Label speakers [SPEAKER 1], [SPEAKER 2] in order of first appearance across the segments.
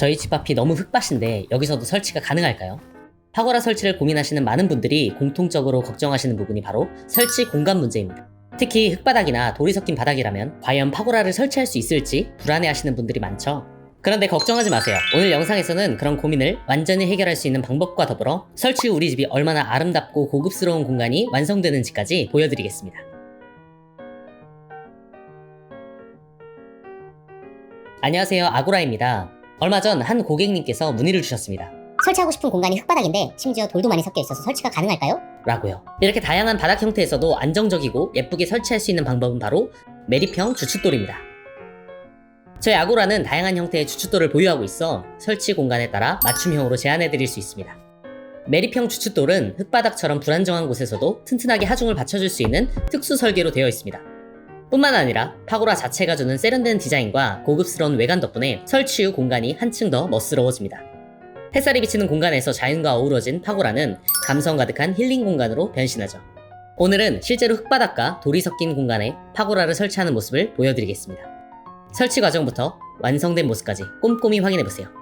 [SPEAKER 1] 저희 집 앞이 너무 흙밭인데 여기서도 설치가 가능할까요? 파고라 설치를 고민하시는 많은 분들이 공통적으로 걱정하시는 부분이 바로 설치 공간 문제입니다. 특히 흙바닥이나 돌이 섞인 바닥이라면 과연 파고라를 설치할 수 있을지 불안해하시는 분들이 많죠. 그런데 걱정하지 마세요. 오늘 영상에서는 그런 고민을 완전히 해결할 수 있는 방법과 더불어 설치 후 우리 집이 얼마나 아름답고 고급스러운 공간이 완성되는지까지 보여드리겠습니다. 안녕하세요. 아고라입니다. 얼마 전 한 고객님께서 문의를 주셨습니다.
[SPEAKER 2] 설치하고 싶은 공간이 흙바닥인데 심지어 돌도 많이 섞여 있어서 설치가 가능할까요?
[SPEAKER 1] 라고요. 이렇게 다양한 바닥 형태에서도 안정적이고 예쁘게 설치할 수 있는 방법은 바로 매립형 주춧돌입니다. 저희 아고라는 다양한 형태의 주춧돌을 보유하고 있어 설치 공간에 따라 맞춤형으로 제안해 드릴 수 있습니다. 매립형 주춧돌은 흙바닥처럼 불안정한 곳에서도 튼튼하게 하중을 받쳐줄 수 있는 특수 설계로 되어 있습니다. 뿐만 아니라 파고라 자체가 주는 세련된 디자인과 고급스러운 외관 덕분에 설치 후 공간이 한층 더 멋스러워집니다. 햇살이 비치는 공간에서 자연과 어우러진 파고라는 감성 가득한 힐링 공간으로 변신하죠. 오늘은 실제로 흙바닥과 돌이 섞인 공간에 파고라를 설치하는 모습을 보여드리겠습니다. 설치 과정부터 완성된 모습까지 꼼꼼히 확인해보세요.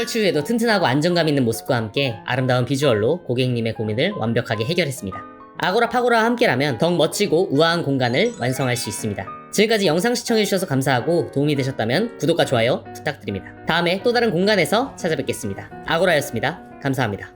[SPEAKER 1] 설치 후에도 튼튼하고 안정감 있는 모습과 함께 아름다운 비주얼로 고객님의 고민을 완벽하게 해결했습니다. 아고라 파고라와 함께라면 더욱 멋지고 우아한 공간을 완성할 수 있습니다. 지금까지 영상 시청해주셔서 감사하고 도움이 되셨다면 구독과 좋아요 부탁드립니다. 다음에 또 다른 공간에서 찾아뵙겠습니다. 아고라였습니다. 감사합니다.